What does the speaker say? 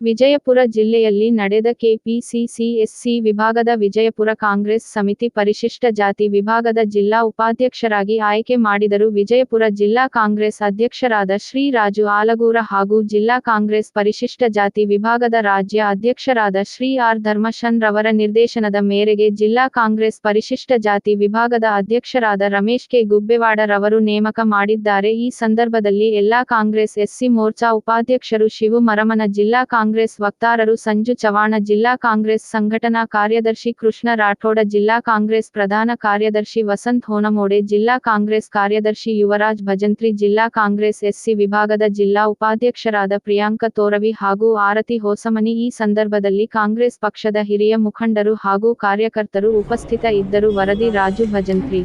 ವಿಜಯಪುರ ಜಿಲ್ಲೆಯಲ್ಲಿ ನಡೆದ ಕೆಪಿಸಿಸಿಎಸ್ಸಿ ವಿಭಾಗದ ವಿಜಯಪುರ ಕಾಂಗ್ರೆಸ್ ಸಮಿತಿ ಪರಿಶಿಷ್ಟ ಜಾತಿ ವಿಭಾಗದ ಜಿಲ್ಲಾ ಉಪಾಧ್ಯಕ್ಷರಾಗಿ ಆಯ್ಕೆ ಮಾಡಿದರು ವಿಜಯಪುರ ಜಿಲ್ಲಾ ಕಾಂಗ್ರೆಸ್ ಅಧ್ಯಕ್ಷರಾದ ಶ್ರೀ ರಾಜು ಆಲಗೂರ ಹಾಗೂ ಜಿಲ್ಲಾ ಕಾಂಗ್ರೆಸ್ ಪರಿಶಿಷ್ಟ ಜಾತಿ ವಿಭಾಗದ ರಾಜ್ಯ ಅಧ್ಯಕ್ಷರಾದ ಶ್ರೀ ಆರ್ ಧರ್ಮಶನ್ ರವರ ನಿರ್ದೇಶನದ ಮೇರೆಗೆ ಜಿಲ್ಲಾ ಕಾಂಗ್ರೆಸ್ ಪರಿಶಿಷ್ಟ ಜಾತಿ ವಿಭಾಗದ ಅಧ್ಯಕ್ಷರಾದ ರಮೇಶ್ ಕೆ. ಗುಬ್ಬೆವಾಡ ರವರು ನೇಮಕ ಮಾಡಿದ್ದಾರೆ. ಈ ಸಂದರ್ಭದಲ್ಲಿ ಎಲ್ಲಾ ಕಾಂಗ್ರೆಸ್ ಎಸ್ಸಿ ಮೋರ್ಚಾ ಉಪಾಧ್ಯಕ್ಷರು ಶಿವು ಮರಮನ ಜಿಲ್ಲಾ ಕಾಂಗ್ರೆಸ್ ವಕ್ತಾರರು ಸಂಜು ಚವಾಣ ಜಿಲ್ಲಾ ಕಾಂಗ್ರೆಸ್ ಸಂಘಟನಾ ಕಾರ್ಯದರ್ಶಿ ಕೃಷ್ಣ ರಾಠೋಡ, ಜಿಲ್ಲಾ ಕಾಂಗ್ರೆಸ್ ಪ್ರಧಾನ ಕಾರ್ಯದರ್ಶಿ ವಸಂತ್ ಹೋನಮೋಡೆ, ಜಿಲ್ಲಾ ಕಾಂಗ್ರೆಸ್ ಕಾರ್ಯದರ್ಶಿ ಯುವರಾಜ್ ಭಜಂತ್ರಿ, ಜಿಲ್ಲಾ ಕಾಂಗ್ರೆಸ್ ಎಸ್ಸಿ ವಿಭಾಗದ ಜಿಲ್ಲಾ ಉಪಾಧ್ಯಕ್ಷರಾದ ಪ್ರಿಯಾಂಕ ತೋರವಿ ಹಾಗೂ ಆರತಿ ಹೋಸಮನಿ. ಈ ಸಂದರ್ಭದಲ್ಲಿ ಕಾಂಗ್ರೆಸ್ ಪಕ್ಷದ ಹಿರಿಯ ಮುಖಂಡರು ಹಾಗೂ ಕಾರ್ಯಕರ್ತರು ಉಪಸ್ಥಿತ ಇದ್ದರು. ವರದಿ ರಾಜು ಭಜಂತ್ರಿ.